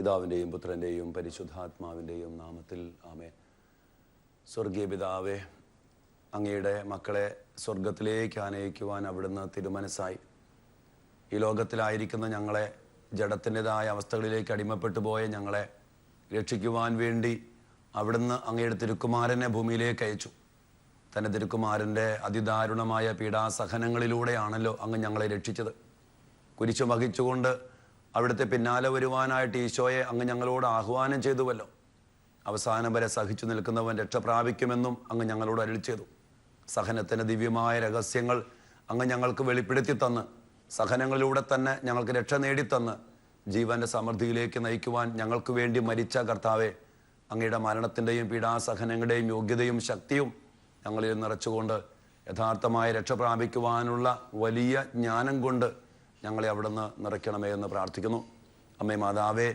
പിതാവിന്റെയും പുത്രന്റെയും പരിശുദ്ധാത്മാവിന്റെയും നാമത്തിൽ ആമേ സ്വർഗീയ പിതാവേ അങ്ങയുടെ മക്കളെ സ്വർഗത്തിലേക്ക് ആനയിക്കുവാൻ അവിടുന്ന് തിരുമനസ്സായി. ഈ ലോകത്തിലായിരിക്കുന്ന ഞങ്ങളെ ജഡത്തിന്റെതായ അവസ്ഥകളിലേക്ക് അടിമപ്പെട്ടു പോയ ഞങ്ങളെ രക്ഷിക്കുവാൻ വേണ്ടി അവിടുന്ന് അങ്ങയുടെ തിരുക്കുമാരനെ ഭൂമിയിലേക്ക് അയച്ചു. തന്റെ തിരുക്കുമാരന്റെ അതിദാരുണമായ പീഡാസഹനങ്ങളിലൂടെയാണല്ലോ അങ്ങ് ഞങ്ങളെ രക്ഷിച്ചത്. കുരിശു വഹിച്ചുകൊണ്ട് അവിടുത്തെ പിന്നാലെ വരുവാനായിട്ട് ഈശോയെ അങ്ങ് ഞങ്ങളോട് ആഹ്വാനം ചെയ്തുവല്ലോ. അവസാനം വരെ സഹിച്ചു നിൽക്കുന്നവൻ രക്ഷ പ്രാപിക്കുമെന്നും അങ്ങ് ഞങ്ങളോട് അരുളി ചെയ്തു. സഹനത്തിന്റെ ദിവ്യമായ രഹസ്യങ്ങൾ അങ്ങ് ഞങ്ങൾക്ക് വെളിപ്പെടുത്തി തന്ന്. സഹനങ്ങളിലൂടെ തന്നെ ഞങ്ങൾക്ക് രക്ഷ നേടിത്തന്ന്. ജീവന്റെ സമൃദ്ധിയിലേക്ക് നയിക്കുവാൻ ഞങ്ങൾക്ക് വേണ്ടി മരിച്ച കർത്താവെ അങ്ങയുടെ മരണത്തിന്റെയും പീഡാസഹനങ്ങളുടെയും യോഗ്യതയും ശക്തിയും ഞങ്ങളിൽ നിറച്ചുകൊണ്ട് യഥാർത്ഥമായ രക്ഷ പ്രാപിക്കുവാനുള്ള വലിയ ജ്ഞാനം കൊണ്ട് ഞങ്ങളെ അവിടുന്ന് നിറയ്ക്കണമേ എന്ന് പ്രാർത്ഥിക്കുന്നു. അമ്മേ മാതാവേ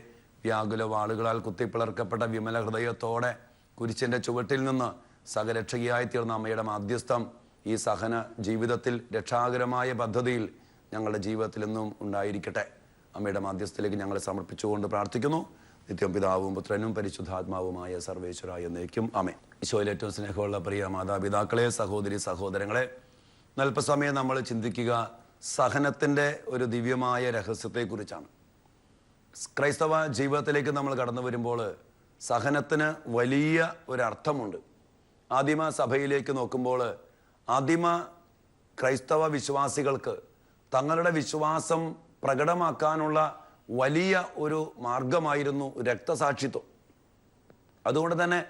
വ്യാകുല വാളുകളാൽ കുത്തിപ്പിളർക്കപ്പെട്ട വിമല ഹൃദയത്തോടെ കുരിശിന്റെ ചുവട്ടിൽ നിന്ന് സഹരക്ഷകിയായി തീർന്ന അമ്മയുടെ മാധ്യസ്ഥം ഈ സഹന ജീവിതത്തിൽ രക്ഷാകരമായ പദ്ധതിയിൽ ഞങ്ങളുടെ ജീവിതത്തിൽ നിന്നും ഉണ്ടായിരിക്കട്ടെ. അമ്മയുടെ മാധ്യസ്ഥത്തിലേക്ക് ഞങ്ങളെ സമർപ്പിച്ചുകൊണ്ട് പ്രാർത്ഥിക്കുന്നു. നിത്യം പിതാവും പുത്രനും പരിശുദ്ധാത്മാവുമായ സർവേശ്വര എന്നേക്കും. അമേ ഈശോയിൽ ഏറ്റവും സ്നേഹമുള്ള പ്രിയ മാതാപിതാക്കളെ സഹോദരി സഹോദരങ്ങളെ നൽപ്പസമയം നമ്മൾ ചിന്തിക്കുക സഹനത്തിന്റെ ഒരു ദിവ്യമായ രഹസ്യത്തെക്കുറിച്ചാണ്. ക്രൈസ്തവ ജീവിതത്തിലേക്ക് നമ്മൾ കടന്നു വരുമ്പോൾ സഹനത്തിന് വലിയ ഒരർത്ഥമുണ്ട്. ആദിമ സഭയിലേക്ക് നോക്കുമ്പോൾ ആദിമ ക്രൈസ്തവ വിശ്വാസികൾക്ക് തങ്ങളുടെ വിശ്വാസം പ്രകടമാക്കാനുള്ള വലിയ ഒരു മാർഗമായിരുന്നു രക്തസാക്ഷിത്വം. അതുകൊണ്ട് തന്നെ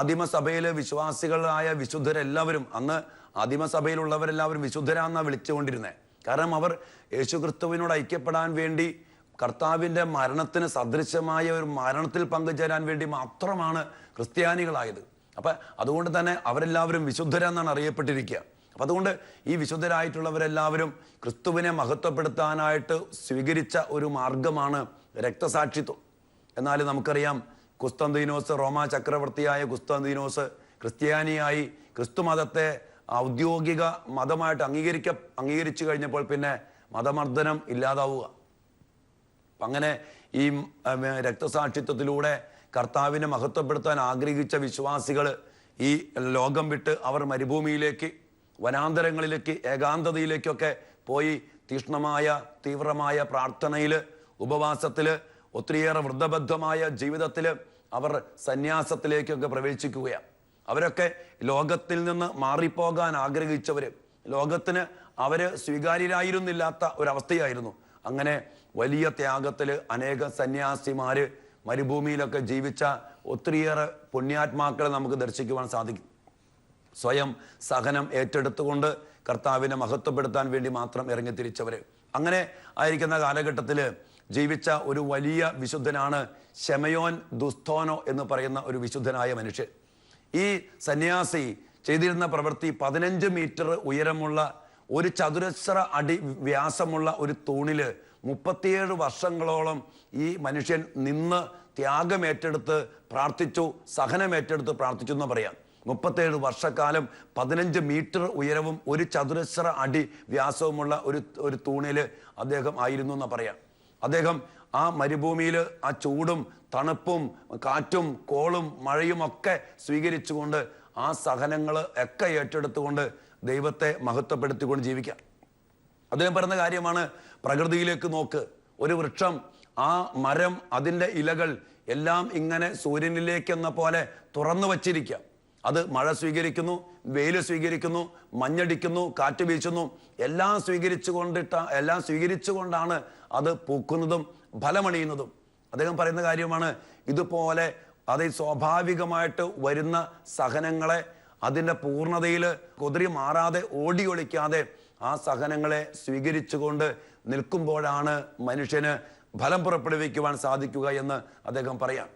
ആദിമസഭയിലെ വിശ്വാസികളായ വിശുദ്ധരെല്ലാവരും അന്ന് ആദിമസഭയിലുള്ളവരെല്ലാവരും വിശുദ്ധരാന്നാണ് വിളിച്ചുകൊണ്ടിരുന്നത് കാരണം അവർ യേശു ക്രിസ്തുവിനോട് ഐക്യപ്പെടാൻ വേണ്ടി കർത്താവിന്റെ മരണത്തിന് സദൃശമായ ഒരു മരണത്തിൽ പങ്കുചേരാൻ വേണ്ടി മാത്രമാണ് ക്രിസ്ത്യാനികളായത്. അപ്പം അതുകൊണ്ട് തന്നെ അവരെല്ലാവരും വിശുദ്ധരെന്നാണ് അറിയപ്പെട്ടിരിക്കുക. അപ്പം അതുകൊണ്ട് ഈ വിശുദ്ധരായിട്ടുള്ളവരെല്ലാവരും ക്രിസ്തുവിനെ മഹത്വപ്പെടുത്താനായിട്ട് സ്വീകരിച്ച ഒരു മാർഗമാണ് രക്തസാക്ഷിത്വം. എന്നാൽ നമുക്കറിയാം കുസ്തന്തീനോസ് റോമാ ചക്രവർത്തിയായ കുസ്തന്തീനോസ് ക്രിസ്ത്യാനിയായി ക്രിസ്തു മതത്തെ ഔദ്യോഗിക മതമായിട്ട് അംഗീകരിക്ക അംഗീകരിച്ചു കഴിഞ്ഞപ്പോൾ പിന്നെ മതമർദ്ദനം ഇല്ലാതാവുക. അങ്ങനെ ഈ രക്തസാക്ഷിത്വത്തിലൂടെ കർത്താവിനെ മഹത്വപ്പെടുത്താൻ ആഗ്രഹിച്ച വിശ്വാസികൾ ഈ ലോകം വിട്ട് അവർ മരുഭൂമിയിലേക്ക് വനാന്തരങ്ങളിലേക്ക് ഏകാന്തതയിലേക്കൊക്കെ പോയി തീഷ്ണമായ തീവ്രമായ പ്രാർത്ഥനയിൽ ഉപവാസത്തിൽ ഒത്തിരിയേറെ വൃദ്ധബദ്ധമായ ജീവിതത്തിൽ അവർ സന്യാസത്തിലേക്കൊക്കെ പ്രവേശിക്കുകയാണ്. അവരൊക്കെ ലോകത്തിൽ നിന്ന് മാറിപ്പോകാൻ ആഗ്രഹിച്ചവർ ലോകത്തിന് അവർ സ്വീകാര്യരായിരുന്നില്ലാത്ത ഒരവസ്ഥയായിരുന്നു. അങ്ങനെ വലിയ ത്യാഗത്തിൽ അനേക സന്യാസിമാർ മരുഭൂമിയിലൊക്കെ ജീവിച്ച ഒത്തിരിയേറെ പുണ്യാത്മാക്കളെ നമുക്ക് ദർശിക്കുവാൻ സാധിക്കും. സ്വയം സഹനം ഏറ്റെടുത്തുകൊണ്ട് കർത്താവിനെ മഹത്വപ്പെടുത്താൻ വേണ്ടി മാത്രം ഇറങ്ങി തിരിച്ചവർ അങ്ങനെ ആയിരിക്കുന്ന കാലഘട്ടത്തിൽ ജീവിച്ച ഒരു വലിയ വിശുദ്ധനാണ് ശമയോൻ ദുസ്തോനോ എന്ന് പറയുന്ന ഒരു വിശുദ്ധനായ മനുഷ്യൻ. ഈ സന്യാസി ചെയ്തിരുന്ന പ്രവൃത്തി പതിനഞ്ച് മീറ്റർ ഉയരമുള്ള ഒരു ചതുരശ്ര അടി വ്യാസമുള്ള ഒരു തൂണിൽ മുപ്പത്തിയേഴ് വർഷങ്ങളോളം ഈ മനുഷ്യൻ നിന്ന് ത്യാഗമേറ്റെടുത്ത് പ്രാർത്ഥിച്ചു സഹനമേറ്റെടുത്ത് പ്രാർത്ഥിച്ചു എന്ന് പറയാം. മുപ്പത്തേഴ് വർഷക്കാലം പതിനഞ്ച് മീറ്റർ ഉയരവും ഒരു ചതുരശ്ര അടി വ്യാസവുമുള്ള ഒരു ഒരു തൂണിൽ അദ്ദേഹം ആയിരുന്നു എന്ന് പറയാം. അദ്ദേഹം ആ മരുഭൂമിയിൽ ആ ചൂടും തണുപ്പും കാറ്റും കോളും മഴയും ഒക്കെ സ്വീകരിച്ചുകൊണ്ട് ആ സഹനങ്ങൾ ഒക്കെ ഏറ്റെടുത്തുകൊണ്ട് ദൈവത്തെ മഹത്വപ്പെടുത്തിക്കൊണ്ട് ജീവിക്കാം അദ്ദേഹം പറയുന്ന കാര്യമാണ് പ്രകൃതിയിലേക്ക് നോക്ക്. ഒരു വൃക്ഷം ആ മരം അതിന്റെ ഇലകൾ എല്ലാം ഇങ്ങനെ സൂര്യനിലേക്ക് എന്ന പോലെ തുറന്നു വച്ചിരിക്കാം അത് മഴ സ്വീകരിക്കുന്നു വെയിൽ സ്വീകരിക്കുന്നു മഞ്ഞടിക്കുന്നു കാറ്റ് വീശുന്നു. എല്ലാം സ്വീകരിച്ചു കൊണ്ടിട്ട എല്ലാം സ്വീകരിച്ചുകൊണ്ടാണ് അത് പൂക്കുന്നതും ഫലമണിയുന്നതും. അദ്ദേഹം പറയുന്ന കാര്യമാണ് ഇതുപോലെ അത് സ്വാഭാവികമായിട്ട് വരുന്ന സഹനങ്ങളെ അതിന്റെ പൂർണതയിൽ കുതിരി മാറാതെ ഓടി ഒളിക്കാതെ ആ സഹനങ്ങളെ സ്വീകരിച്ചുകൊണ്ട് നിൽക്കുമ്പോഴാണ് മനുഷ്യന് ഫലം പുറപ്പെടുവിക്കുവാൻ സാധിക്കുക എന്ന് അദ്ദേഹം പറയാം.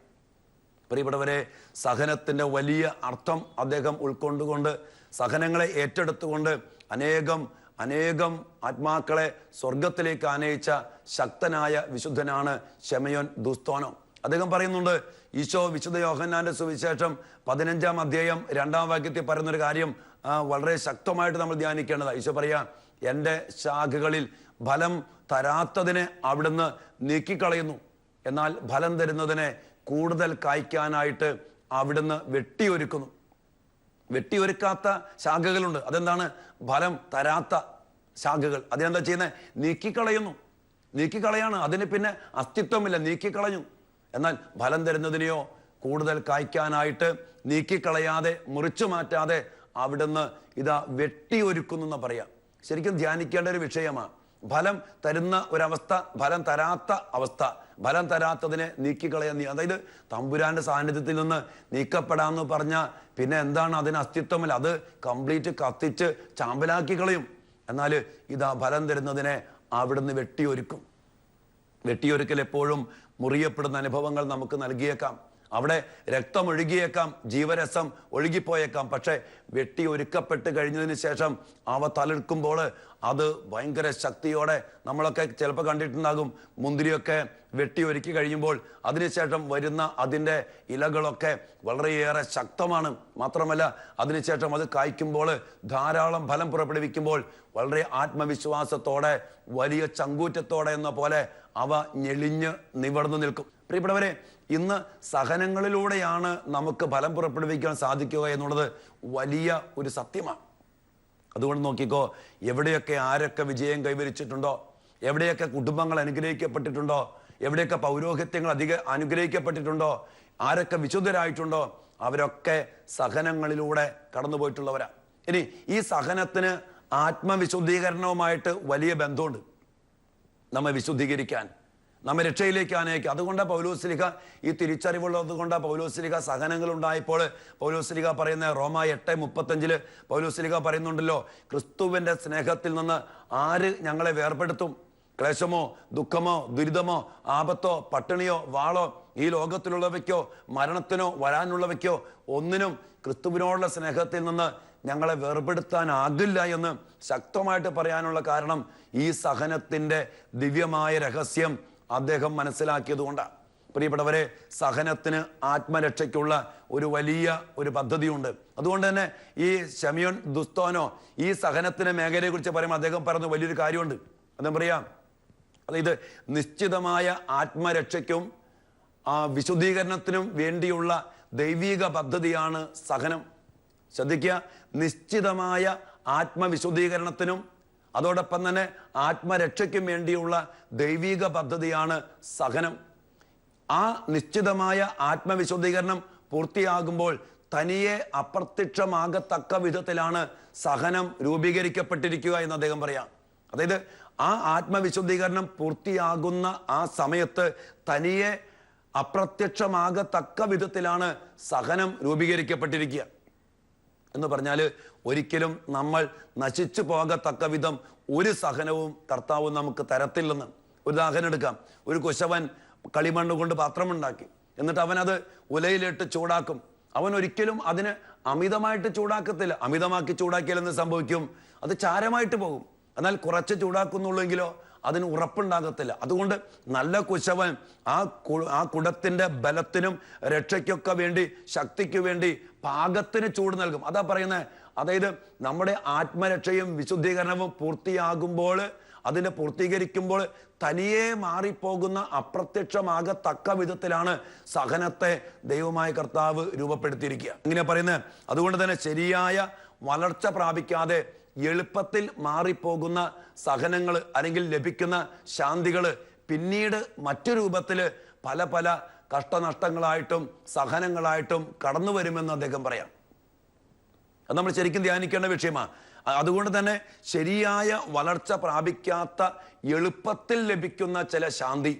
പ്രിയപ്പെട്ടവരെ സഹനത്തിന്റെ വലിയ അർത്ഥം അദ്ദേഹം ഉൾക്കൊണ്ടുകൊണ്ട് സഹനങ്ങളെ ഏറ്റെടുത്തുകൊണ്ട് അനേകം അനേകം ആത്മാക്കളെ സ്വർഗത്തിലേക്ക് ആനയിച്ച ശക്തനായ വിശുദ്ധനാണ് ഷെമയോൻ ദുസ്തോനോ. അദ്ദേഹം പറയുന്നുണ്ട് ഈശോ വിശുദ്ധ യോഹന്നാന്റെ സുവിശേഷം പതിനഞ്ചാം അധ്യായം രണ്ടാം വാക്യത്തിൽ പറയുന്നൊരു കാര്യം വളരെ ശക്തമായിട്ട് നമ്മൾ ധ്യാനിക്കേണ്ടതാണ്. ഈശോ പറയാ എന്റെ ശാഖകളിൽ ഫലം തരാത്തതിനെ അവിടുന്ന് നീക്കിക്കളയുന്നു. എന്നാൽ ഫലം തരുന്നതിനെ കൂടുതൽ കായ്ക്കാനായിട്ട് അവിടുന്ന് വെട്ടിയൊരുക്കുന്നു. വെട്ടിയൊരുക്കാത്ത ശാഖകളുണ്ട്. അതെന്താണ്? ഫലം തരാത്ത ശാഖകൾ. അതിനെന്താ ചെയ്യുന്നത് നീക്കിക്കളയുന്നു. നീക്കിക്കളയാണ്. അതിന് പിന്നെ അസ്തിത്വമില്ല. നീക്കിക്കളഞ്ഞു. എന്നാൽ ഫലം തരുന്നതിനെയോ കൂടുതൽ കായ്ക്കാനായിട്ട് നീക്കിക്കളയാതെ മുറിച്ചു മാറ്റാതെ അവിടുന്ന് ഇതാ വെട്ടിയൊരുക്കുന്നു എന്ന് പറയാം. ശരിക്കും ധ്യാനിക്കേണ്ട ഒരു വിഷയമാണ്. ഫലം തരുന്ന ഒരവസ്ഥ ഫലം തരാത്ത അവസ്ഥ. ഫലം തരാത്തതിനെ നീക്കിക്കളയാൻ നീ അതായത് തമ്പുരാന്റെ സാന്നിധ്യത്തിൽ നിന്ന് നീക്കപ്പെടാന്ന് പറഞ്ഞാൽ പിന്നെ എന്താണ് അതിന് അസ്തിത്വമില്ല. അത് കംപ്ലീറ്റ് കത്തിച്ച് ചാമ്പലാക്കി കളയും. എന്നാൽ ഇതാ ഫലം തരുന്നതിനെ അവിടുന്ന് വെട്ടിയൊരുക്കും. വെട്ടിയൊരുക്കൽ എപ്പോഴും മുറിയപ്പെടുന്ന അനുഭവങ്ങൾ നമുക്ക് നൽകിയേക്കാം. അവിടെ രക്തം ഒഴുകിയേക്കാം ജീവരസം ഒഴുകിപ്പോയേക്കാം. പക്ഷെ വെട്ടി ഒരുക്കപ്പെട്ട് കഴിഞ്ഞതിന് ശേഷം അവ തലെടുക്കുമ്പോൾ അത് ഭയങ്കര ശക്തിയോടെ നമ്മളൊക്കെ ചിലപ്പോൾ കണ്ടിട്ടുണ്ടാകും. മുന്തിരിയൊക്കെ വെട്ടി ഒരുക്കി കഴിയുമ്പോൾ അതിനുശേഷം വരുന്ന അതിന്റെ ഇലകളൊക്കെ വളരെയേറെ ശക്തമാണ്. മാത്രമല്ല അതിനുശേഷം അത് കായ്ക്കുമ്പോൾ ധാരാളം ഫലം പുറപ്പെടുവിക്കുമ്പോൾ വളരെ ആത്മവിശ്വാസത്തോടെ വലിയ ചങ്കൂറ്റത്തോടെ എന്ന പോലെ അവ ഞെളിഞ്ഞ് നിവർന്നു നിൽക്കും. പ്രിയപ്പെട്ടവരെ ഇന്ന് സഹനങ്ങളിലൂടെയാണ് നമുക്ക് ഫലം പുറപ്പെടുവിക്കാൻ സാധിക്കുക എന്നുള്ളത് വലിയ ഒരു സത്യമാണ്. അതുകൊണ്ട് നോക്കിക്കോ എവിടെയൊക്കെ ആരൊക്കെ വിജയം കൈവരിച്ചിട്ടുണ്ടോ എവിടെയൊക്കെ കുടുംബങ്ങൾ അനുഗ്രഹിക്കപ്പെട്ടിട്ടുണ്ടോ എവിടെയൊക്കെ പൗരോഹിത്യങ്ങൾ അധിക അനുഗ്രഹിക്കപ്പെട്ടിട്ടുണ്ടോ ആരൊക്കെ വിശുദ്ധരായിട്ടുണ്ടോ അവരൊക്കെ സഹനങ്ങളിലൂടെ കടന്നുപോയിട്ടുള്ളവരാ ഇനി ഈ സഹനത്തിന് ആത്മവിശുദ്ധീകരണവുമായിട്ട് വലിയ ബന്ധമുണ്ട്. നമ്മെ വിശുദ്ധീകരിക്കാൻ. നമ്മെ രക്ഷയിലേക്ക് ആനയിക്കുക. അതുകൊണ്ട് പൗലോസ്ലിക ഈ തിരിച്ചറിവുള്ളത് കൊണ്ട് പൗലോസ്ലിക സഹനങ്ങൾ ഉണ്ടായപ്പോൾ പൗലോസ്ലിക പറയുന്ന റോമ എട്ട് മുപ്പത്തഞ്ചിൽ പൗലോസ്ലിക പറയുന്നുണ്ടല്ലോ ക്രിസ്തുവിന്റെ സ്നേഹത്തിൽ നിന്ന് ആര് ഞങ്ങളെ വേർപെടുത്തും? ക്ലേശമോ ദുഃഖമോ ദുരിതമോ ആപത്തോ പട്ടിണിയോ വാളോ ഈ ലോകത്തിലുള്ളവയ്ക്കോ മരണത്തിനോ വരാനുള്ളവയ്ക്കോ ഒന്നിനും ക്രിസ്തുവിനോടുള്ള സ്നേഹത്തിൽ നിന്ന് ഞങ്ങളെ വേർപെടുത്താനാകില്ല എന്ന് ശക്തമായിട്ട് പറയാനുള്ള കാരണം ഈ സഹനത്തിന്റെ ദിവ്യമായ രഹസ്യം അദ്ദേഹം മനസ്സിലാക്കിയത് കൊണ്ടാണ് പ്രിയപ്പെട്ടവരെ സഹനത്തിന് ആത്മരക്ഷയ്ക്കുള്ള ഒരു വലിയ ഒരു പദ്ധതിയുണ്ട്. അതുകൊണ്ട് തന്നെ ഈ ഷമിയോൻ ദുസ്തോനോ ഈ സഹനത്തിന് മേഖലയെ കുറിച്ച് പറയുമ്പോൾ അദ്ദേഹം പറഞ്ഞ വലിയൊരു കാര്യമുണ്ട്. അദ്ദേഹം പറയാം അതായത് നിശ്ചിതമായ ആത്മരക്ഷയ്ക്കും ആ വിശുദ്ധീകരണത്തിനും വേണ്ടിയുള്ള ദൈവിക പദ്ധതിയാണ് സഹനം. ശ്രദ്ധിക്കുക നിശ്ചിതമായ ആത്മവിശുദ്ധീകരണത്തിനും അതോടൊപ്പം തന്നെ ആത്മരക്ഷയ്ക്കും വേണ്ടിയുള്ള ദൈവിക പദ്ധതിയാണ് സഹനം. ആ നിശ്ചിതമായ ആത്മവിശുദ്ധീകരണം പൂർത്തിയാകുമ്പോൾ തനിയെ അപ്രത്യക്ഷമാകത്തക്ക വിധത്തിലാണ് സഹനം രൂപീകരിക്കപ്പെട്ടിരിക്കുക എന്ന് അദ്ദേഹം പറയാം. അതായത് ആ ആത്മവിശുദ്ധീകരണം പൂർത്തിയാകുന്ന ആ സമയത്ത് തനിയെ അപ്രത്യക്ഷമാകത്തക്ക വിധത്തിലാണ് സഹനം രൂപീകരിക്കപ്പെട്ടിരിക്കുക. എന്ന് പറഞ്ഞാൽ ഒരിക്കലും നമ്മൾ നശിച്ചു പോകത്തക്ക വിധം ഒരു സഹനവും കർത്താവ് നമുക്ക് തരത്തില്ലെന്ന് ഒരു ഉദാഹരണം എടുക്കാം. ഒരു കുശവൻ കളിമണ്ണ് കൊണ്ട് പാത്രമുണ്ടാക്കി. എന്നിട്ട് അവനത് ഉലയിലിട്ട് ചൂടാക്കും. അവൻ ഒരിക്കലും അതിന് അമിതമായിട്ട് ചൂടാക്കത്തില്ല. അമിതമാക്കി ചൂടാക്കിയാൽ എന്ത് സംഭവിക്കും? അത് ചാരമായിട്ട് പോകും. എന്നാൽ കുറച്ച് ചൂടാക്കുന്നുള്ളെങ്കിലോ അതിന് ഉറപ്പുണ്ടാകത്തില്ല. അതുകൊണ്ട് നല്ല കുശവൻ ആ ആ കുടത്തിന്റെ ബലത്തിനും രക്ഷയ്ക്കൊക്കെ വേണ്ടി ശക്തിക്ക് വേണ്ടി പാകത്തിന് ചൂട് നൽകും. അതാ പറയുന്നത് അതായത് നമ്മുടെ ആത്മരക്ഷയും വിശുദ്ധീകരണവും പൂർത്തിയാകുമ്പോൾ അതിനെ പൂർത്തീകരിക്കുമ്പോൾ തനിയെ മാറിപ്പോകുന്ന അപ്രത്യക്ഷമാകത്തക്ക വിധത്തിലാണ് സഹനത്തെ ദൈവമായ കർത്താവ് രൂപപ്പെടുത്തിയിരിക്കുക. ഇങ്ങനെ പറയുന്നത് അതുകൊണ്ട് തന്നെ ശരിയായ വളർച്ച പ്രാപിക്കാതെ എളുപ്പത്തിൽ മാറിപ്പോകുന്ന സഹനങ്ങൾ അല്ലെങ്കിൽ ലഭിക്കുന്ന ശാന്തികൾ പിന്നീട് മറ്റു രൂപത്തിൽ പല പല കഷ്ടനഷ്ടങ്ങളായിട്ടും സഹനങ്ങളായിട്ടും കടന്നു വരുമെന്ന് അദ്ദേഹം പറയാം. അത് നമ്മൾ ശരിക്കും ധ്യാനിക്കേണ്ട വിഷയമാണ് അതുകൊണ്ട് തന്നെ ശരിയായ വളർച്ച പ്രാപിക്കാത്ത എളുപ്പത്തിൽ ലഭിക്കുന്ന ചില ശാന്തി.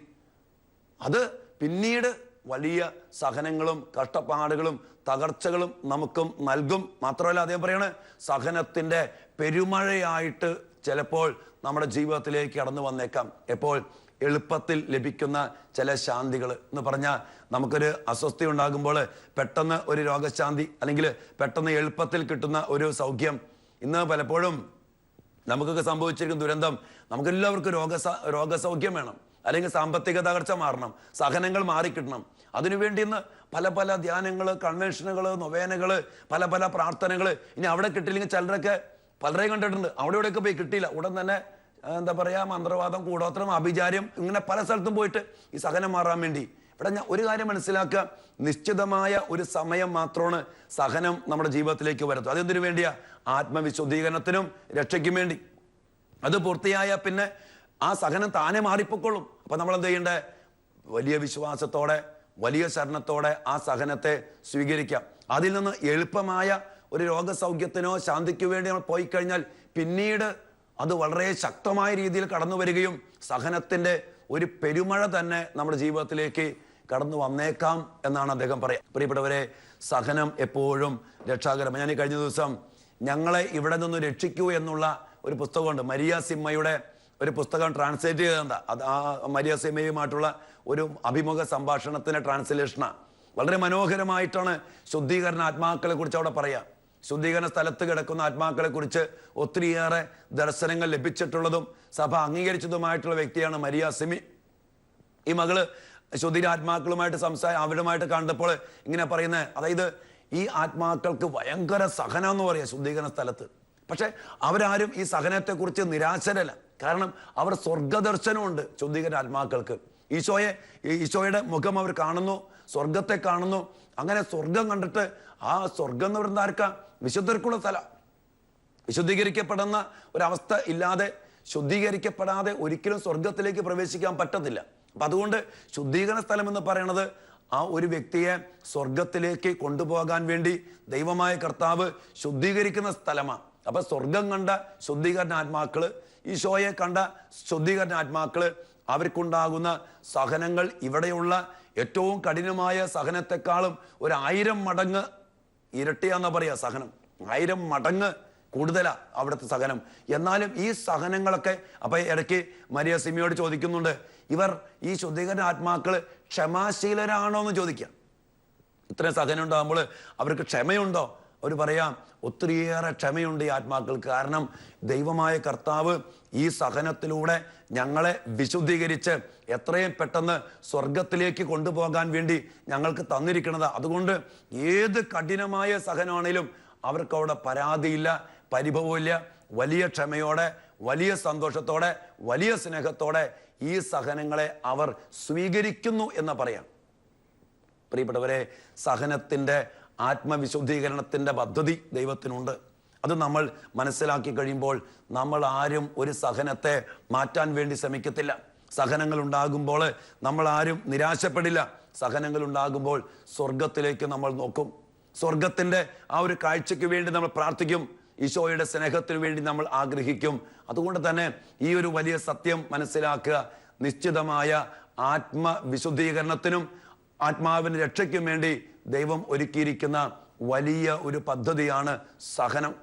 അത് പിന്നീട് വലിയ സഹനങ്ങളും കഷ്ടപ്പാടുകളും തകർച്ചകളും നമുക്കും നൽകും. മാത്രമല്ല അദ്ദേഹം പറയാണ് സഹനത്തിന്റെ പെരുമഴയായിട്ട് ചിലപ്പോൾ നമ്മുടെ ജീവിതത്തിലേക്ക് കടന്നു വന്നേക്കാം. എപ്പോൾ? എളുപ്പത്തിൽ ലഭിക്കുന്ന ചില ശാന്തികൾ. എന്ന് പറഞ്ഞാൽ നമുക്കൊരു അസ്വസ്ഥ ഉണ്ടാകുമ്പോൾ പെട്ടെന്ന് ഒരു രോഗശാന്തി അല്ലെങ്കിൽ പെട്ടെന്ന് എളുപ്പത്തിൽ കിട്ടുന്ന ഒരു സൗഖ്യം. ഇന്ന് പലപ്പോഴും നമുക്കൊക്കെ സംഭവിച്ചിരിക്കുന്ന ദുരന്തം നമുക്കെല്ലാവർക്കും രോഗ രോഗസൗഖ്യം വേണം. അല്ലെങ്കിൽ സാമ്പത്തിക തകർച്ച മാറണം സഹനങ്ങൾ മാറിക്കിട്ടണം. അതിനുവേണ്ടി ഇന്ന് പല പല ധ്യാനങ്ങൾ കൺവെൻഷനുകൾ നൊവേനകൾ പല പല പ്രാർത്ഥനകൾ ഇനി അവിടെ കിട്ടിയില്ലെങ്കിൽ ചിലരൊക്കെ പലരെയും കണ്ടിട്ടുണ്ട്. അവിടെ ഇവിടെയൊക്കെ പോയി കിട്ടിയില്ല. ഉടൻ തന്നെ എന്താ പറയുക മന്ത്രവാദം കൂടോത്രം അഭിചാര്യം ഇങ്ങനെ പല സ്ഥലത്തും പോയിട്ട് ഈ സഹനം മാറാൻ വേണ്ടി. ഇവിടെ ഞാൻ ഒരു കാര്യം മനസ്സിലാക്കുക. നിശ്ചിതമായ ഒരു സമയം മാത്രമാണ് സഹനം നമ്മുടെ ജീവിതത്തിലേക്ക് വരുന്നത്. അതെന്തിനു വേണ്ടിയാ? ആത്മവിശുദ്ധീകരണത്തിനും രക്ഷയ്ക്കും വേണ്ടി. അത് പൂർത്തിയായ പിന്നെ ആ സഹനം താനെ മാറിപ്പോക്കൊള്ളും അപ്പൊ നമ്മൾ എന്ത് ചെയ്യണ്ടേ? വലിയ വിശ്വാസത്തോടെ വലിയ ശരണത്തോടെ ആ സഹനത്തെ സ്വീകരിക്കാം. അതിൽ നിന്ന് എളുപ്പമായ ഒരു രോഗസൗഖ്യത്തിനോ ശാന്തിക്കു വേണ്ടി നമ്മൾ പോയി കഴിഞ്ഞാൽ പിന്നീട് അത് വളരെ ശക്തമായ രീതിയിൽ കടന്നു വരികയും സഹനത്തിന്റെ ഒരു പെരുമഴ തന്നെ നമ്മുടെ ജീവിതത്തിലേക്ക് കടന്നു വന്നേക്കാം എന്നാണ് അദ്ദേഹം പറയാം പ്രിയപ്പെട്ടവരെ സഹനം എപ്പോഴും രക്ഷാകരം ഞാൻ ഈ കഴിഞ്ഞ ദിവസം ഞങ്ങളെ ഇവിടെ നിന്ന് രക്ഷിക്കൂ എന്നുള്ള ഒരു പുസ്തകമുണ്ട്. മരിയ സിമ്മയുടെ ഒരു പുസ്തകം ട്രാൻസ്ലേറ്റ് ചെയ്തതാ അത് ആ മരിയ സെമയുമായിട്ടുള്ള ഒരു അഭിമുഖ സംഭാഷണത്തിന്റെ ട്രാൻസ്ലേഷനാണ് വളരെ മനോഹരമായിട്ടാണ് ശുദ്ധീകരണ ആത്മാക്കളെ കുറിച്ച് അവിടെ പറയാം. ശുദ്ധീകരണ സ്ഥലത്ത് കിടക്കുന്ന ആത്മാക്കളെ കുറിച്ച് ഒത്തിരിയേറെ ദർശനങ്ങൾ ലഭിച്ചിട്ടുള്ളതും സഭ അംഗീകരിച്ചതുമായിട്ടുള്ള വ്യക്തിയാണ് മരിയ സെമി. ഈ മകൾ ശുദ്ധീര ആത്മാക്കളുമായിട്ട് സംസാര അവരുമായിട്ട് കണ്ടപ്പോൾ ഇങ്ങനെ പറയുന്നത് അതായത് ഈ ആത്മാക്കൾക്ക് ഭയങ്കര സഹനം എന്ന് പറയാം ശുദ്ധീകരണ സ്ഥലത്ത്. പക്ഷെ അവരാരും ഈ സഹനത്തെക്കുറിച്ച് നിരാശരല്ല. കാരണം അവർ സ്വർഗദർശനമുണ്ട് ശുദ്ധീകരണ ആത്മാക്കൾക്ക്. ഈശോയെ ഈശോയുടെ മുഖം അവർ കാണുന്നു സ്വർഗത്തെ കാണുന്നു. അങ്ങനെ സ്വർഗം കണ്ടിട്ട് ആ സ്വർഗം എന്ന് പറയുന്നത് ആർക്കാ? വിശുദ്ധർക്കുള്ള സ്ഥല. വിശുദ്ധീകരിക്കപ്പെടുന്ന ഒരവസ്ഥ ഇല്ലാതെ ശുദ്ധീകരിക്കപ്പെടാതെ ഒരിക്കലും സ്വർഗത്തിലേക്ക് പ്രവേശിക്കാൻ പറ്റത്തില്ല. അപ്പം അതുകൊണ്ട് ശുദ്ധീകരണ സ്ഥലം എന്ന് പറയുന്നത് ആ ഒരു വ്യക്തിയെ സ്വർഗത്തിലേക്ക് കൊണ്ടുപോകാൻ വേണ്ടി ദൈവമായ കർത്താവ് ശുദ്ധീകരിക്കുന്ന സ്ഥലമാണ് അപ്പം സ്വർഗം കണ്ട ശുദ്ധീകരണ ആത്മാക്കൾ ഈശോയെ കണ്ട ശുദ്ധീകരണ ആത്മാക്കൾ അവർക്കുണ്ടാകുന്ന സഹനങ്ങൾ ഇവിടെയുള്ള ഏറ്റവും കഠിനമായ സഹനത്തെക്കാളും ഒരു ആയിരം മടങ്ങ് ഇരട്ടിയാന്നാ പറയാ സഹനം. ആയിരം മടങ്ങ് കൂടുതലാ അവിടുത്തെ സഹനം. എന്നാലും ഈ സഹനങ്ങളൊക്കെ അപ്പൊ ഇടയ്ക്ക് മരിയ സിമിയോട് ചോദിക്കുന്നുണ്ട് ഇവർ ഈ ശുദ്ധീകരണ ആത്മാക്കൾ ക്ഷമാശീലരാണോ എന്ന് ചോദിക്കാം. ഇത്രയും സഹനം ഉണ്ടാകുമ്പോൾ അവർക്ക് ക്ഷമയുണ്ടോ? അവർ പറയാം ഒത്തിരിയേറെ ക്ഷമയുണ്ട് ഈ ആത്മാക്കൾക്ക്. കാരണം ദൈവമായ കർത്താവ് ഈ സഹനത്തിലൂടെ ഞങ്ങളെ വിശുദ്ധീകരിച്ച് എത്രയും പെട്ടെന്ന് സ്വർഗത്തിലേക്ക് കൊണ്ടുപോകാൻ വേണ്ടി ഞങ്ങൾക്ക് തന്നിരിക്കുന്നത്. അതുകൊണ്ട് ഏത് കഠിനമായ സഹനമാണേലും അവർക്ക് അവിടെ പരാതിയില്ല പരിഭവമില്ല വലിയ ക്ഷമയോടെ വലിയ സന്തോഷത്തോടെ വലിയ സ്നേഹത്തോടെ ഈ സഹനങ്ങളെ അവർ സ്വീകരിക്കുന്നു എന്ന് പറയാം. പ്രിയപ്പെട്ടവരെ സഹനത്തിന്റെ ആത്മവിശുദ്ധീകരണത്തിന്റെ പദ്ധതി ദൈവത്തിനുണ്ട്. അത് നമ്മൾ മനസ്സിലാക്കി കഴിയുമ്പോൾ നമ്മൾ ആരും ഒരു സഹനത്തെ മാറ്റാൻ വേണ്ടി ശ്രമിക്കത്തില്ല. സഹനങ്ങൾ ഉണ്ടാകുമ്പോൾ നമ്മൾ ആരും നിരാശപ്പെടില്ല. സഹനങ്ങൾ ഉണ്ടാകുമ്പോൾ സ്വർഗത്തിലേക്ക് നമ്മൾ നോക്കും. സ്വർഗത്തിന്റെ ആ ഒരു കാഴ്ചയ്ക്ക് വേണ്ടി നമ്മൾ പ്രാർത്ഥിക്കും. ഈശോയുടെ സ്നേഹത്തിന് വേണ്ടി നമ്മൾ ആഗ്രഹിക്കും. അതുകൊണ്ട് തന്നെ ഈ ഒരു വലിയ സത്യം മനസ്സിലാക്കുക. നിശ്ചിതമായ ആത്മവിശുദ്ധീകരണത്തിനും ആത്മാവിന് രക്ഷയ്ക്കും വേണ്ടി ദൈവം ഒരുക്കിയിരിക്കുന്ന വലിയ ഒരു പദ്ധതിയാണ് സഹനം.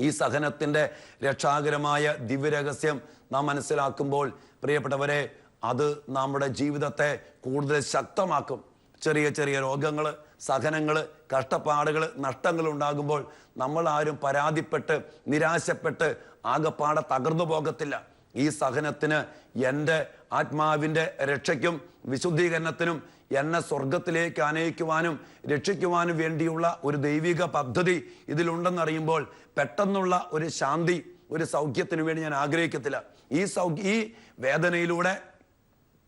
ഈ സഹനത്തിന്റെ രക്ഷാകരമായ ദിവ്യരഹസ്യം നാം മനസ്സിലാക്കുമ്പോൾ പ്രിയപ്പെട്ടവരെ അത് നമ്മുടെ ജീവിതത്തെ കൂടുതൽ ശക്തമാക്കും. ചെറിയ ചെറിയ രോഗങ്ങൾ സഹനങ്ങൾ കഷ്ടപ്പാടുകൾ നഷ്ടങ്ങൾ ഉണ്ടാകുമ്പോൾ നമ്മൾ ആരും പരാതിപ്പെട്ട് നിരാശപ്പെട്ട് ആകപ്പാടെ തകർന്നു പോകത്തില്ല. ഈ സഹനത്തിന് എന്റെ ആത്മാവിന്റെ രക്ഷയ്ക്കും വിശുദ്ധീകരണത്തിനും എന്നെ സ്വർഗത്തിലേക്ക് അനയിക്കുവാനും രക്ഷിക്കുവാനും വേണ്ടിയുള്ള ഒരു ദൈവിക പദ്ധതി ഇതിലുണ്ടെന്നറിയുമ്പോൾ പെട്ടെന്നുള്ള ഒരു ശാന്തി ഒരു സൗഖ്യത്തിന് വേണ്ടി ഞാൻ ആഗ്രഹിക്കത്തില്ല. ഈ സൗഖ്യ ഈ വേദനയിലൂടെ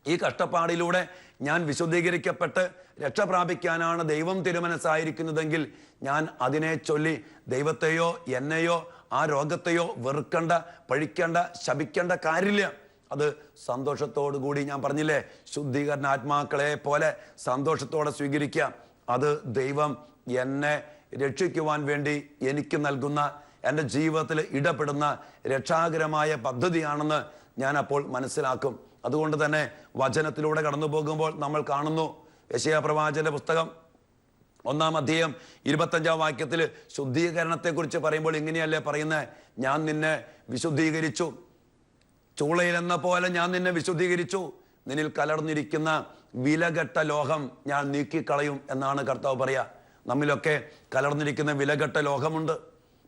ഈ കഷ്ടപ്പാടിലൂടെ ഞാൻ വിശുദ്ധീകരിക്കപ്പെട്ട് രക്ഷ പ്രാപിക്കാനാണ് ദൈവം തിരുമനസ്സായിരിക്കുന്നതെങ്കിൽ ഞാൻ അതിനെ ചൊല്ലി ദൈവത്തെയോ എന്നെയോ ആ രോഗത്തെയോ വെറുക്കണ്ട പഴിക്കേണ്ട ശപിക്കേണ്ട കാര്യമില്ല. അത് സന്തോഷത്തോടു കൂടി ഞാൻ പറഞ്ഞില്ലേ ശുദ്ധീകരണ ആത്മാക്കളെ പോലെ സന്തോഷത്തോടെ സ്വീകരിക്കാം. അത് ദൈവം എന്നെ രക്ഷിക്കുവാൻ വേണ്ടി എനിക്ക് നൽകുന്ന എന്റെ ജീവിതത്തിൽ ഇടപെടുന്ന രക്ഷാകരമായ പദ്ധതിയാണെന്ന് ഞാൻ അപ്പോൾ മനസ്സിലാക്കും. അതുകൊണ്ട് തന്നെ വചനത്തിലൂടെ കടന്നു പോകുമ്പോൾ നമ്മൾ കാണുന്നു. യശയ പ്രവാചന്റെ പുസ്തകം ഒന്നാം അധ്യയം ഇരുപത്തഞ്ചാം വാക്യത്തിൽ ശുദ്ധീകരണത്തെക്കുറിച്ച് പറയുമ്പോൾ ഇങ്ങനെയല്ലേ പറയുന്നത്? ഞാൻ നിന്നെ വിശുദ്ധീകരിച്ചു. ചൂളയിൽ എന്ന പോലെ ഞാൻ നിന്നെ വിശുദ്ധീകരിച്ചു. നിന്നിൽ കലർന്നിരിക്കുന്ന വിലകെട്ട ലോഹം ഞാൻ നീക്കിക്കളയും എന്നാണ് കർത്താവ് പറയുക നമ്മിലൊക്കെ കലർന്നിരിക്കുന്ന വിലകെട്ട ലോഹമുണ്ട്.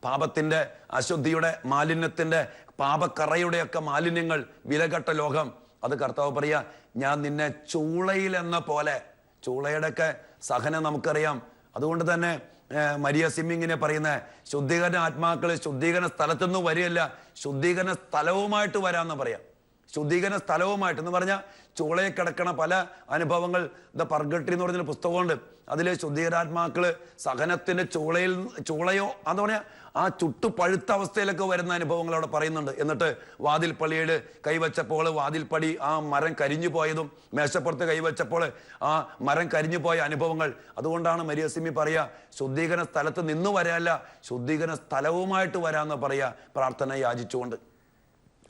പാപത്തിന്റെ അശുദ്ധിയുടെ മാലിന്യത്തിന്റെ പാപക്കറയുടെയൊക്കെ മാലിന്യങ്ങൾ വിലകെട്ട ലോഹം. അത് കർത്താവ് പറയുക ഞാൻ നിന്നെ ചൂളയിൽ എന്ന പോലെ ചൂളയുടെയൊക്കെ സഹനം നമുക്കറിയാം. അതുകൊണ്ട് തന്നെ മരിയ സിമ്മിങ്ങിനെ പറയുന്ന ശുദ്ധീകരണ ആത്മാക്കൾ ശുദ്ധീകരണ സ്ഥലത്തുനിന്ന് വരികയല്ല ശുദ്ധീകരണ സ്ഥലവുമായിട്ട് വരാമെന്ന് പറയാം. ശുദ്ധീകരണ സ്ഥലവുമായിട്ട് എന്ന് പറഞ്ഞാൽ ചൂളയെ കിടക്കണ പല അനുഭവങ്ങൾ. ദ പർഗട്ടി എന്ന് പറഞ്ഞൊരു പുസ്തകമുണ്ട്. അതിൽ ശുദ്ധീകരാത്മാക്കൾ സഹനത്തിന്റെ ചൂളയിൽ ചൂളയോ എന്ന് പറഞ്ഞാൽ ആ ചുട്ടു പഴുത്ത അവസ്ഥയിലൊക്കെ വരുന്ന അനുഭവങ്ങൾ അവിടെ പറയുന്നുണ്ട്. എന്നിട്ട് വാതിൽ വാതിൽപ്പള്ളിയിൽ കൈവച്ചപ്പോൾ വാതിൽപ്പടി ആ മരം കരിഞ്ഞു പോയതും മേശപ്പുറത്ത് കൈവച്ചപ്പോൾ ആ മരം കരിഞ്ഞു പോയ അനുഭവങ്ങൾ. അതുകൊണ്ടാണ് മരിയസിമി പറയുക ശുദ്ധീകരണ സ്ഥലത്ത് നിന്ന് വരാല്ല ശുദ്ധീകരണ സ്ഥലവുമായിട്ട് വരാമെന്ന് പറയുക പ്രാർത്ഥന യാചിച്ചുകൊണ്ട്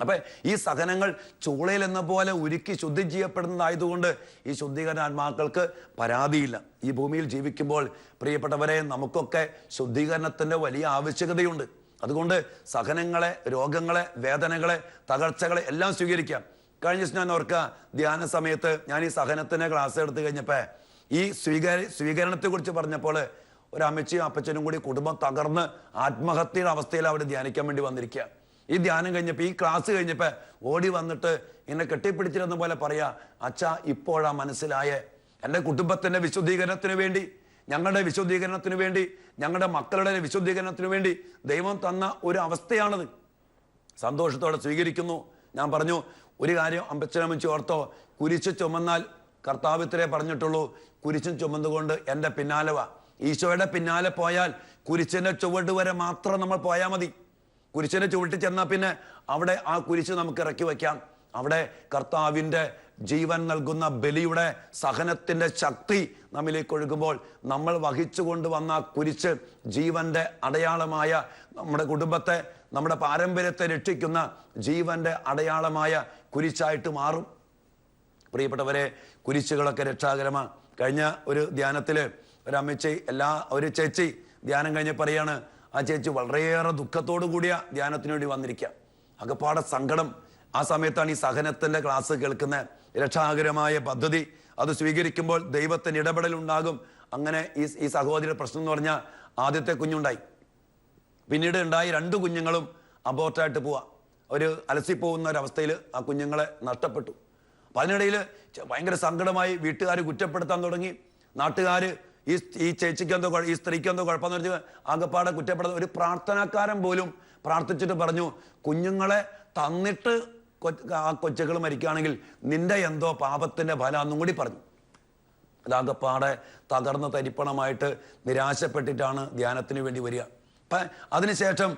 അപ്പൊ ഈ സഹനങ്ങൾ ചൂളയിൽ എന്ന പോലെ ഉരുക്കി ശുദ്ധി ചെയ്യപ്പെടുന്നതായതുകൊണ്ട് ഈ ശുദ്ധീകരണ ആത്മാക്കൾക്ക് പരാതിയില്ല. ഈ ഭൂമിയിൽ ജീവിക്കുമ്പോൾ പ്രിയപ്പെട്ടവരെ നമുക്കൊക്കെ ശുദ്ധീകരണത്തിന്റെ വലിയ ആവശ്യകതയുണ്ട്. അതുകൊണ്ട് സഹനങ്ങളെ രോഗങ്ങളെ വേദനകളെ തകർച്ചകളെ എല്ലാം സ്വീകരിക്കാം. കഴിഞ്ഞ ദിവസം ഞാൻ ഓർക്കുക ധ്യാന സമയത്ത് ഞാൻ ഈ സഹനത്തിന്റെ ക്ലാസ് എടുത്തു കഴിഞ്ഞപ്പോ ഈ സ്വീകര സ്വീകരണത്തെക്കുറിച്ച് പറഞ്ഞപ്പോൾ ഒരു അമ്മച്ചിയും അപ്പച്ചനും കൂടി കുടുംബം തകർന്ന് ആത്മഹത്യയുടെ അവസ്ഥയിൽ അവർ ധ്യാനിക്കാൻ വേണ്ടി വന്നിരിക്കുക. ഈ ധ്യാനം കഴിഞ്ഞപ്പോൾ ഈ ക്ലാസ് കഴിഞ്ഞപ്പോൾ ഓടി വന്നിട്ട് എന്നെ കെട്ടിപ്പിടിച്ചിരുന്ന പോലെ പറയാ അച്ഛാ ഇപ്പോഴാ മനസ്സിലായ. എന്റെ കുടുംബത്തിന്റെ വിശുദ്ധീകരണത്തിന് വേണ്ടി ഞങ്ങളുടെ വിശുദ്ധീകരണത്തിന് വേണ്ടി ഞങ്ങളുടെ മക്കളുടെ വിശുദ്ധീകരണത്തിന് വേണ്ടി ദൈവം തന്ന ഒരു അവസ്ഥയാണത്. സന്തോഷത്തോടെ സ്വീകരിക്കുന്നു. ഞാൻ പറഞ്ഞു ഒരു കാര്യം അമ്പച്ചനമ്മച്ചി ഓർത്തോ. കുരിശ് ചുമന്നാൽ കർത്താവിത്രേ പറഞ്ഞിട്ടുള്ളൂ. കുരിശും ചുമന്നുകൊണ്ട് എന്റെ പിന്നാലെ വാ. ഈശോയുടെ പിന്നാലെ പോയാൽ കുരിശിന്റെ ചുവട് വരെ മാത്രം നമ്മൾ പോയാൽ മതി. കുരിശിന്റെ ചുവട്ടി ചെന്നാൽ പിന്നെ അവിടെ ആ കുരിശ് നമുക്ക് ഇറക്കി വയ്ക്കാം. അവിടെ കർത്താവിന്റെ ജീവൻ നൽകുന്ന ബലിയുടെ സഹനത്തിന്റെ ശക്തി നമ്മിലേക്ക് ഒഴുകുമ്പോൾ നമ്മൾ വഹിച്ചു കൊണ്ടുവന്ന ആ ജീവന്റെ അടയാളമായ നമ്മുടെ കുടുംബത്തെ നമ്മുടെ പാരമ്പര്യത്തെ രക്ഷിക്കുന്ന ജീവന്റെ അടയാളമായ കുരിശായിട്ട് മാറും. പ്രിയപ്പെട്ടവരെ കുരിശുകളൊക്കെ രക്ഷാകരമാണ് കഴിഞ്ഞ ഒരു ധ്യാനത്തിൽ ഒരു അമ്മച്ചി എല്ലാ ഒരു ചേച്ചി ധ്യാനം കഴിഞ്ഞ് പറയാണ് ആ ചേച്ചി വളരെയേറെ ദുഃഖത്തോടു കൂടിയ ധ്യാനത്തിന് വേണ്ടി വന്നിരിക്കുക അകപ്പാടെ സങ്കടം. ആ സമയത്താണ് ഈ സഹനത്തിന്റെ ക്ലാസ് കേൾക്കുന്ന രക്ഷാകരമായ പദ്ധതി. അത് സ്വീകരിക്കുമ്പോൾ ദൈവത്തിന് ഇടപെടൽ ഉണ്ടാകും. അങ്ങനെ ഈ ഈ സഹോദരിയുടെ പ്രശ്നം എന്ന് പറഞ്ഞാൽ ആദ്യത്തെ കുഞ്ഞുണ്ടായി. പിന്നീട് ഉണ്ടായി രണ്ട് കുഞ്ഞുങ്ങളും അബോർട്ടായിട്ട് പോവാ. ഒരു അലസിപ്പോകുന്ന ഒരവസ്ഥയിൽ ആ കുഞ്ഞുങ്ങളെ നഷ്ടപ്പെട്ടു. അപ്പം അതിനിടയിൽ ഭയങ്കര സങ്കടമായി വീട്ടുകാർ കുറ്റപ്പെടുത്താൻ തുടങ്ങി. നാട്ടുകാർ ഈ ഈ ചേച്ചിക്ക് എന്തോ ഈ സ്ത്രീക്ക് എന്തോ കുഴപ്പമെന്ന് പറഞ്ഞ് ആകെപ്പാടെ കുറ്റപ്പെടുന്ന ഒരു പ്രാർത്ഥനാക്കാരൻ പോലും പ്രാർത്ഥിച്ചിട്ട് പറഞ്ഞു കുഞ്ഞുങ്ങളെ തന്നിട്ട് ആ കൊച്ചുകൾ മരിക്കുകയാണെങ്കിൽ നിന്റെ എന്തോ പാപത്തിന്റെ ഫലം എന്നും കൂടി പറഞ്ഞു. അതാകപ്പാടെ തകർന്ന തരിപ്പണമായിട്ട് നിരാശപ്പെട്ടിട്ടാണ് ധ്യാനത്തിന് വേണ്ടി വരിക. അപ്പം അതിനുശേഷം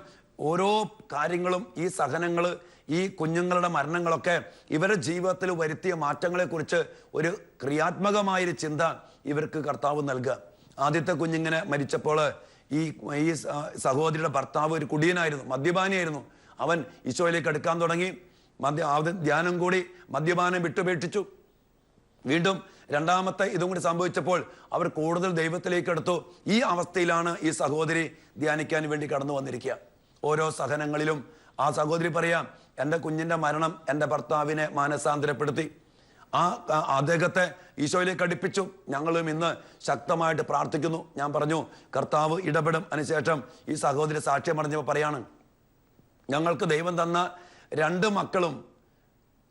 ഓരോ കാര്യങ്ങളും ഈ സഹനങ്ങൾ ഈ കുഞ്ഞുങ്ങളുടെ മരണങ്ങളൊക്കെ ഇവരുടെ ജീവിതത്തിൽ വരുത്തിയ മാറ്റങ്ങളെക്കുറിച്ച് ഒരു ക്രിയാത്മകമായൊരു ചിന്ത ഇവർക്ക് കർത്താവ് നൽകുക. ആദ്യത്തെ കുഞ്ഞിങ്ങനെ മരിച്ചപ്പോൾ ഈ ഈ സഹോദരിയുടെ ഭർത്താവ് ഒരു കുടിയനായിരുന്നു മദ്യപാനിയായിരുന്നു. അവൻ ഈശോയിലേക്ക് എടുക്കാൻ തുടങ്ങി. മദ്യ ആദ്യം ധ്യാനം കൂടി മദ്യപാനം വിട്ടുപേക്ഷിച്ചു. വീണ്ടും രണ്ടാമത്തെ ഇതും കൂടി സംഭവിച്ചപ്പോൾ അവർ കൂടുതൽ ദൈവത്തിലേക്ക് എടുത്തു ഈ അവസ്ഥയിലാണ് ഈ സഹോദരി ധ്യാനിക്കാൻ വേണ്ടി കടന്നു വന്നിരിക്കുക. ഓരോ സഹനങ്ങളിലും ആ സഹോദരി പറയാം എന്റെ കുഞ്ഞിന്റെ മരണം എന്റെ ഭർത്താവിനെ മാനസാന്തരപ്പെടുത്തി. ആ അദ്ദേഹത്തെ ഈശോയിലേക്ക് അടുപ്പിച്ചു. ഞങ്ങളും ഇന്ന് ശക്തമായിട്ട് പ്രാർത്ഥിക്കുന്നു. ഞാൻ പറഞ്ഞു കർത്താവ് ഇടപെടും. അതിനുശേഷം ഈ സഹോദരി സാക്ഷ്യം പറഞ്ഞപ്പോൾ പറയാണ് ഞങ്ങൾക്ക് ദൈവം തന്ന രണ്ട് മക്കളും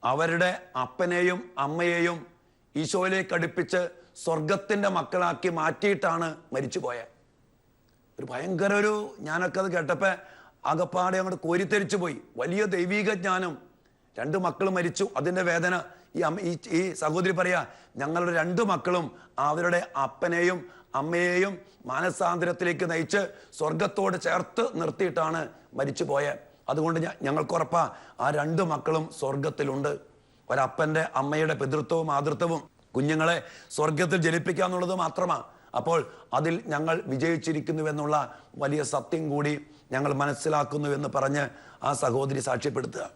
അവരുടെ അപ്പനെയും അമ്മയെയും ഈശോയിലേക്ക് അടുപ്പിച്ച് സ്വർഗത്തിന്റെ മക്കളാക്കി മാറ്റിയിട്ടാണ് മരിച്ചു പോയത് ഒരു ഭയങ്കര ഒരു ഞാനൊക്കെ അത് കേട്ടപ്പോ അകപ്പാടെ അങ്ങോട്ട് കോരിത്തെരിച്ചു പോയി. വലിയ ദൈവീക ജ്ഞാനം. രണ്ട് മക്കൾ മരിച്ചു. അതിന്റെ വേദന ഈ അമ്മ ഈ സഹോദരി പറയാ ഞങ്ങളുടെ രണ്ട് മക്കളും അവരുടെ അപ്പനെയും അമ്മയെയും മാനസാന്തരത്തിലേക്ക് നയിച്ച് സ്വർഗത്തോട് ചേർത്ത് നിർത്തിയിട്ടാണ് മരിച്ചു പോയത് അതുകൊണ്ട് ഞങ്ങൾക്കുറപ്പാ ഞങ്ങൾക്ക് ആ രണ്ട് മക്കളും സ്വർഗത്തിലുണ്ട് ഒരപ്പന്റെ അമ്മയുടെ പിതൃത്വവും മാതൃത്വവും കുഞ്ഞുങ്ങളെ സ്വർഗത്തിൽ ജനിപ്പിക്കുക മാത്രമാണ് മാത്രമാ. അപ്പോൾ അതിൽ ഞങ്ങൾ വിജയിച്ചിരിക്കുന്നുവെന്നുള്ള വലിയ സത്യം കൂടി ഞങ്ങൾ മനസ്സിലാക്കുന്നു എന്ന് പറഞ്ഞ് ആ സഹോദരി സാക്ഷ്യപ്പെടുത്തുക.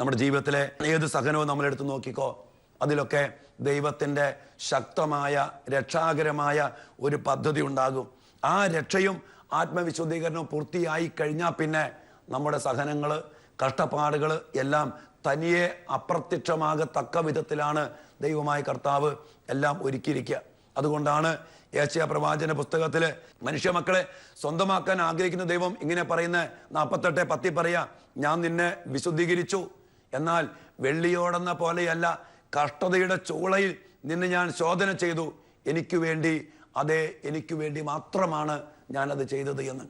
നമ്മുടെ ജീവിതത്തിലെ ഏത് സഹനവും നമ്മളെടുത്ത് നോക്കിക്കോ അതിലൊക്കെ ദൈവത്തിന്റെ ശക്തമായ രക്ഷാകരമായ ഒരു പദ്ധതി ഉണ്ടാകും. ആ രക്ഷയും ആത്മവിശുദ്ധീകരണവും പൂർത്തിയായി കഴിഞ്ഞാൽ പിന്നെ നമ്മുടെ സഹനങ്ങൾ കഷ്ടപ്പാടുകൾ എല്ലാം തനിയെ അപ്രത്യക്ഷമാകത്തക്ക വിധത്തിലാണ് ദൈവമായ കർത്താവ് എല്ലാം ഒരുക്കിയിരിക്കുക. അതുകൊണ്ടാണ് ഏഷ്യ പ്രവാചന പുസ്തകത്തിൽ മനുഷ്യ മക്കളെ സ്വന്തമാക്കാൻ ആഗ്രഹിക്കുന്ന ദൈവം ഇങ്ങനെ പറയുന്ന നാൽപ്പത്തെട്ട് പത്തി പറയാ ഞാൻ നിന്നെ വിശുദ്ധീകരിച്ചു. എന്നാൽ വെള്ളിയോടെന്ന പോലെയല്ല കഷ്ടതയുടെ ചൂളയിൽ നിന്നെ ഞാൻ ശോധന ചെയ്തു. എനിക്ക് വേണ്ടി അതെ എനിക്ക് വേണ്ടി മാത്രമാണ് ഞാനത് ചെയ്തത് എന്ന്.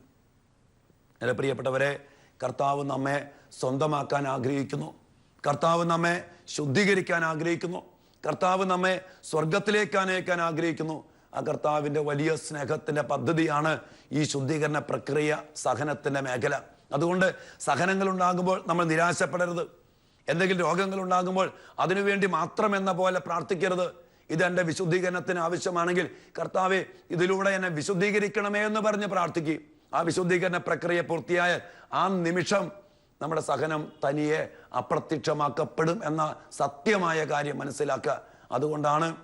എന്റെ പ്രിയപ്പെട്ടവരെ കർത്താവ് നമ്മെ സ്വന്തമാക്കാൻ ആഗ്രഹിക്കുന്നു. കർത്താവ് നമ്മെ ശുദ്ധീകരിക്കാൻ ആഗ്രഹിക്കുന്നു. കർത്താവ് നമ്മെ സ്വർഗത്തിലേക്ക് അനയക്കാൻ ആഗ്രഹിക്കുന്നു. ആ കർത്താവിന്റെ വലിയ സ്നേഹത്തിന്റെ പദ്ധതിയാണ് ഈ ശുദ്ധീകരണ പ്രക്രിയ സഹനത്തിന്റെ മേഖല. അതുകൊണ്ട് സഹനങ്ങൾ ഉണ്ടാകുമ്പോൾ നമ്മൾ നിരാശപ്പെടരുത്. എന്തെങ്കിലും രോഗങ്ങൾ ഉണ്ടാകുമ്പോൾ അതിനുവേണ്ടി മാത്രം എന്ന പോലെ പ്രാർത്ഥിക്കരുത്. ഇത് എന്റെ വിശുദ്ധീകരണത്തിന് ആവശ്യമാണെങ്കിൽ കർത്താവെ ഇതിലൂടെ എന്നെ വിശുദ്ധീകരിക്കണമേ എന്ന് പറഞ്ഞ് പ്രാർത്ഥിക്കും. ആ വിശുദ്ധീകരണ പ്രക്രിയ പൂർത്തിയായാൽ ആ നിമിഷം നമ്മുടെ സഹനം തനിയെ അപ്രത്യക്ഷമാക്കപ്പെടും എന്ന സത്യമായ കാര്യം മനസ്സിലാക്കുക. അതുകൊണ്ടാണ്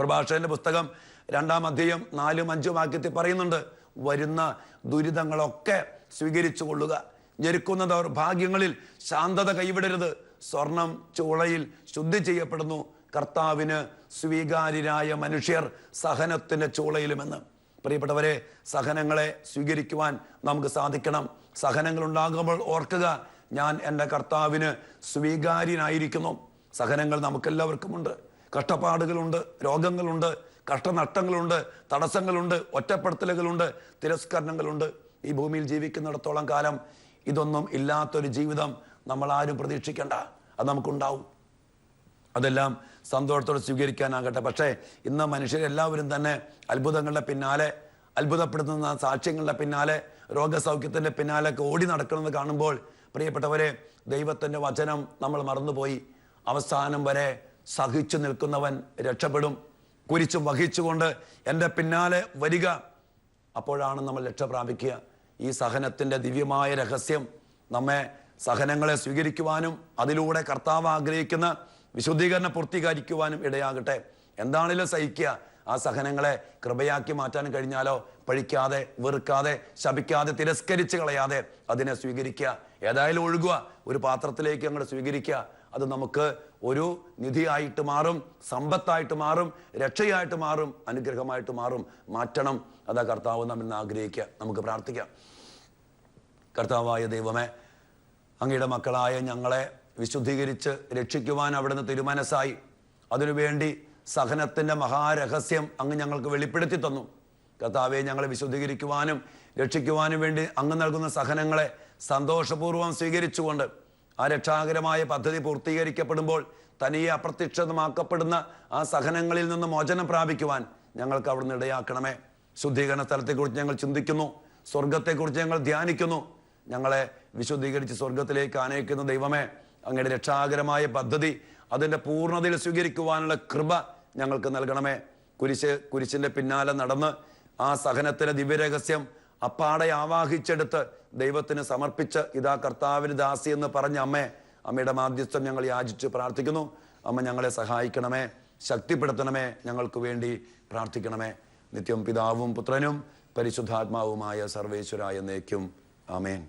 പ്രഭാഷകന്റെ പുസ്തകം രണ്ടാം അധ്യയം നാലും അഞ്ചും വാക്യത്തിൽ പറയുന്നുണ്ട് വരുന്ന ദുരിതങ്ങളൊക്കെ സ്വീകരിച്ചു കൊള്ളുക. ഞെരുക്കുന്ന ദൗർഭാഗ്യങ്ങളിൽ ശാന്തത കൈവിടരുത്. സ്വർണം ചൂളയിൽ ശുദ്ധി ചെയ്യപ്പെടുന്നു. കർത്താവിന് സ്വീകാര്യരായ മനുഷ്യർ സഹനത്തിന്റെ ചൂളയിലുമെന്ന് പ്രിയപ്പെട്ടവരെ സഹനങ്ങളെ സ്വീകരിക്കുവാൻ നമുക്ക് സാധിക്കണം. സഹനങ്ങൾ ഉണ്ടാകുമ്പോൾ ഓർക്കുക ഞാൻ എന്റെ കർത്താവിന് സ്വീകാര്യനായിരിക്കുന്നു. സഹനങ്ങൾ നമുക്കെല്ലാവർക്കുമുണ്ട്. കഷ്ടപ്പാടുകളുണ്ട് രോഗങ്ങളുണ്ട് കഷ്ടനഷ്ടങ്ങളുണ്ട് തടസ്സങ്ങളുണ്ട് ഒറ്റപ്പെടുത്തലുകളുണ്ട് തിരസ്കരണങ്ങളുണ്ട്. ഈ ഭൂമിയിൽ ജീവിക്കുന്നിടത്തോളം കാലം ഇതൊന്നും ഇല്ലാത്തൊരു ജീവിതം നമ്മൾ ആരും പ്രതീക്ഷിക്കേണ്ട. അത് നമുക്കുണ്ടാവും. അതെല്ലാം സന്തോഷത്തോടെ സ്വീകരിക്കാനാകട്ടെ. പക്ഷേ ഇന്ന് മനുഷ്യരെല്ലാവരും തന്നെ അത്ഭുതങ്ങളുടെ പിന്നാലെ അത്ഭുതപ്പെടുത്തുന്ന സാക്ഷ്യങ്ങളുടെ പിന്നാലെ രോഗസൗഖ്യത്തിന്റെ പിന്നാലെ ഒക്കെ ഓടി നടക്കുന്നത് കാണുമ്പോൾ പ്രിയപ്പെട്ടവരെ ദൈവത്തിന്റെ വചനം നമ്മൾ മറന്നുപോയി. അവസാനം വരെ സഹിച്ചു നിൽക്കുന്നവൻ രക്ഷപ്പെടും. കുരിച്ചു വഹിച്ചുകൊണ്ട് എന്റെ പിന്നാലെ വരിക. അപ്പോഴാണ് നമ്മൾ രക്ഷ പ്രാപിക്കുക. ഈ സഹനത്തിന്റെ ദിവ്യമായ രഹസ്യം നമ്മെ സഹനങ്ങളെ സ്വീകരിക്കുവാനും അതിലൂടെ കർത്താവ് ആഗ്രഹിക്കുന്ന വിശുദ്ധീകരണം പൂർത്തീകരിക്കുവാനും ഇടയാകട്ടെ. എന്താണെങ്കിലും സഹിക്കുക. ആ സഹനങ്ങളെ കൃപയാക്കി മാറ്റാൻ കഴിഞ്ഞാലോ പഴിക്കാതെ വെറുക്കാതെ ശപിക്കാതെ തിരസ്കരിച്ച് കളയാതെ അതിനെ സ്വീകരിക്കുക. ഏതായാലും ഒഴുകുക. ഒരു പാത്രത്തിലേക്ക് അങ്ങോട്ട് സ്വീകരിക്കുക. അത് നമുക്ക് ഒരു നിധിയായിട്ട് മാറും സമ്പത്തായിട്ട് മാറും രക്ഷയായിട്ട് മാറും അനുഗ്രഹമായിട്ട് മാറും. മാറ്റണം. അതാ കർത്താവ് നമ്മിൽ ആഗ്രഹിക്കുക. നമുക്ക് പ്രാർത്ഥിക്കാം. കർത്താവായ ദൈവമേ അങ്ങയുടെ മക്കളായ ഞങ്ങളെ വിശുദ്ധീകരിച്ച് രക്ഷിക്കുവാൻ അവിടുന്ന് തിരുമനസ്സായി. അതിനുവേണ്ടി സഹനത്തിന്റെ മഹാരഹസ്യം അങ്ങ് ഞങ്ങൾക്ക് വെളിപ്പെടുത്തി തന്നു. കർത്താവെ ഞങ്ങളെ വിശുദ്ധീകരിക്കുവാനും രക്ഷിക്കുവാനും വേണ്ടി അങ്ങ് നൽകുന്ന സഹനങ്ങളെ സന്തോഷപൂർവം സ്വീകരിച്ചുകൊണ്ട് ആ രക്ഷാകരമായ പദ്ധതി പൂർത്തീകരിക്കപ്പെടുമ്പോൾ തനിയെ അപ്രത്യക്ഷമാക്കപ്പെടുന്ന ആ സഹനങ്ങളിൽ നിന്ന് മോചനം പ്രാപിക്കുവാൻ ഞങ്ങൾക്ക് അവിടുന്ന് ഇടയാക്കണമേ. ശുദ്ധീകരണ സ്ഥലത്തെക്കുറിച്ച് ഞങ്ങൾ ചിന്തിക്കുന്നു. സ്വർഗത്തെക്കുറിച്ച് ഞങ്ങൾ ധ്യാനിക്കുന്നു. ഞങ്ങളെ വിശുദ്ധീകരിച്ച് സ്വർഗത്തിലേക്ക് ആനയിക്കുന്ന ദൈവമേ അങ്ങയുടെ രക്ഷാകരമായ പദ്ധതി അതിന്റെ പൂർണതയിൽ സ്വീകരിക്കുവാനുള്ള കൃപ ഞങ്ങൾക്ക് നൽകണമേ. കുരിശ് കുരിശിന്റെ പിന്നാലെ നടന്ന് ആ സഹനത്തിന്റെ ദിവ്യരഹസ്യം അപ്പാടെ ആവാഹിച്ചെടുത്ത് ദൈവത്തിന് സമർപ്പിച്ച് ഇതാ കർത്താവിന് ദാസി എന്ന് പറഞ്ഞ അമ്മേ അമ്മയുടെ മാധ്യസ്ഥം ഞങ്ങൾ യാചിച്ച് പ്രാർത്ഥിക്കുന്നു. അമ്മ ഞങ്ങളെ സഹായിക്കണമേ ശക്തിപ്പെടുത്തണമേ ഞങ്ങൾക്ക് വേണ്ടി പ്രാർത്ഥിക്കണമേ. നിത്യം പിതാവും പുത്രനും പരിശുദ്ധാത്മാവുമായ സർവേശ്വരായ എന്നേക്കും ആമേൻ.